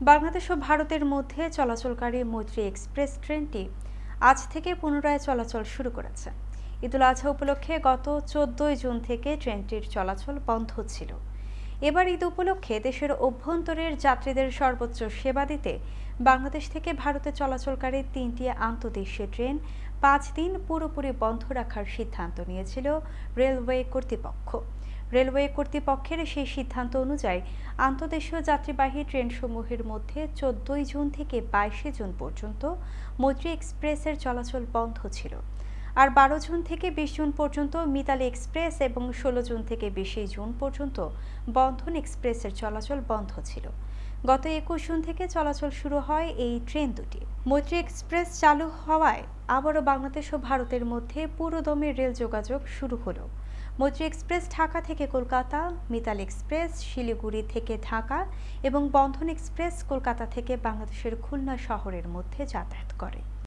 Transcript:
বাংলাদেশ ও ভারতের মধ্যে চলাচলকারী মৈত্রী এক্সপ্রেস ট্রেনটি আজ থেকে পুনরায় চলাচল শুরু করেছে। ঈদুল আজহা উপলক্ষে গত চোদ্দই জুন থেকে ট্রেনটির চলাচল বন্ধ ছিল। এবার ঈদ উপলক্ষে দেশের অভ্যন্তরের যাত্রীদের সর্বোচ্চ সেবা দিতে বাংলাদেশ থেকে ভারতে চলাচলকারী তিনটি আন্তদেশীয় ট্রেন পাঁচ দিন পুরোপুরি বন্ধ রাখার সিদ্ধান্ত নিয়েছিল রেলওয়ে কর্তৃপক্ষ। রেলওয়ে কর্তৃপক্ষের সেই সিদ্ধান্ত অনুযায়ী আন্তদেশীয় যাত্রীবাহী ট্রেনসমূহের মধ্যে চোদ্দই জুন থেকে বাইশে জুন পর্যন্ত মৈত্রী এক্সপ্রেসের চলাচল বন্ধ ছিল। আর বারো জুন থেকে বিশ জুন পর্যন্ত মিতালি এক্সপ্রেস এবং ষোলো জুন থেকে বিশে জুন পর্যন্ত বন্ধন এক্সপ্রেসের চলাচল বন্ধ ছিল। গত একুশ জুন থেকে চলাচল শুরু হয় এই ট্রেন দুটি মৈত্রী এক্সপ্রেস চালু হওয়ায় আবারও বাংলাদেশ ও ভারতের মধ্যে পুরোদমে রেল যোগাযোগ শুরু হলো। মৈত্রী এক্সপ্রেস ঢাকা থেকে কলকাতা, মিতাল এক্সপ্রেস শিলিগুড়ি থেকে ঢাকা এবং বন্ধন এক্সপ্রেস কলকাতা থেকে বাংলাদেশের খুলনা শহরের মধ্যে যাতায়াত করে।